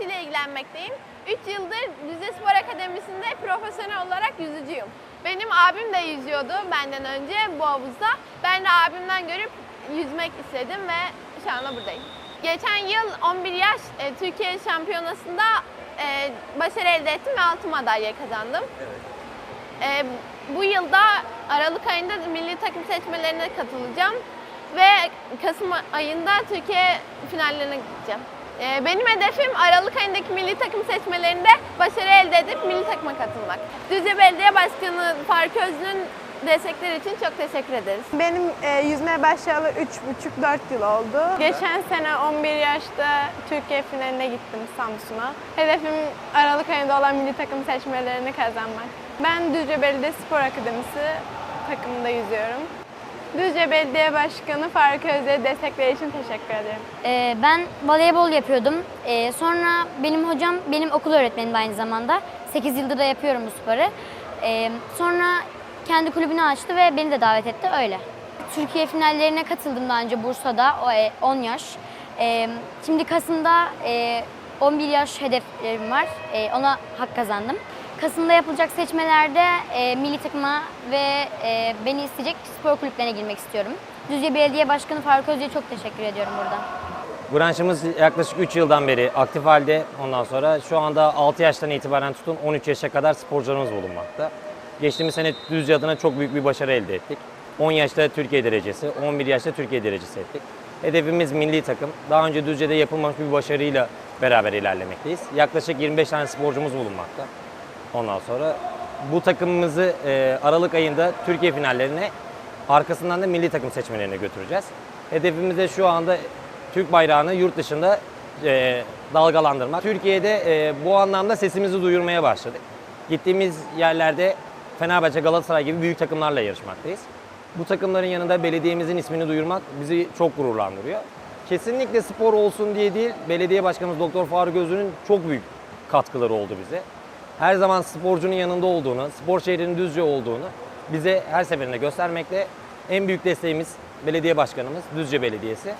ile ilgilenmekteyim. 3 yıldır Düzce Spor Akademisi'nde profesyonel olarak yüzücüyüm. Benim abim de yüzüyordu benden önce bu havuzda. Ben de abimden görüp yüzmek istedim ve şu anda buradayım. Geçen yıl 11 yaş e, Türkiye Şampiyonası'nda e, başarı elde ettim ve altın madalya kazandım. E, bu yılda Aralık ayında milli takım seçmelerine katılacağım ve Kasım ayında Türkiye finallerine gideceğim. E, benim hedefim Aralık ayındaki milli takım seçmelerinde başarı elde edip milli takıma katılmak. Düzce Belediye Başkanı Faruk Özlü'nün destekleri için çok teşekkür ederiz. Benim e, yüzmeye başlayalı 3,5-4 yıl oldu. Geçen sene 11 yaşta Türkiye finaline gittim Samsun'a. Hedefim Aralık ayında olan milli takım seçmelerini kazanmak. Ben Düzce Belediye Spor Akademisi takımında yüzüyorum. Düzce Belediye Başkanı Faruk Özde'ye destekleri için teşekkür ederim. Ee, ben voleybol yapıyordum. Ee, sonra benim hocam benim okul öğretmenim aynı zamanda. 8 yıldır da yapıyorum bu sporu. Ee, sonra kendi kulübünü açtı ve beni de davet etti öyle. Türkiye finallerine katıldım daha önce Bursa'da o, e, 10 yaş. Ee, şimdi Kasım'da e, 11 yaş hedeflerim var. E, ona hak kazandım. Kasım'da yapılacak seçmelerde e, milli takıma ve e, beni isteyecek spor kulüplerine girmek istiyorum. Düzce Belediye Başkanı Faruk Özce'ye çok teşekkür ediyorum burada. Branşımız yaklaşık 3 yıldan beri aktif halde. Ondan sonra şu anda 6 yaştan itibaren tutun 13 yaşa kadar sporcularımız bulunmakta. Geçtiğimiz sene Düzce adına çok büyük bir başarı elde ettik. 10 yaşta Türkiye derecesi, 11 yaşta Türkiye derecesi ettik. Hedefimiz milli takım. Daha önce Düzce'de yapılmamış bir başarıyla beraber ilerlemekteyiz. Yaklaşık 25 tane sporcumuz bulunmakta. Ondan sonra bu takımımızı e, Aralık ayında Türkiye finallerine, arkasından da milli takım seçmelerine götüreceğiz. Hedefimiz de şu anda Türk bayrağını yurt dışında e, dalgalandırmak. Türkiye'de e, bu anlamda sesimizi duyurmaya başladık. Gittiğimiz yerlerde Fenerbahçe, Galatasaray gibi büyük takımlarla yarışmaktayız. Bu takımların yanında belediyemizin ismini duyurmak bizi çok gururlandırıyor. Kesinlikle spor olsun diye değil, belediye başkanımız Doktor Faruk Özlü'nün çok büyük katkıları oldu bize. Her zaman sporcunun yanında olduğunu, spor şehrinin düzce olduğunu bize her seferinde göstermekte. En büyük desteğimiz belediye başkanımız, Düzce Belediyesi.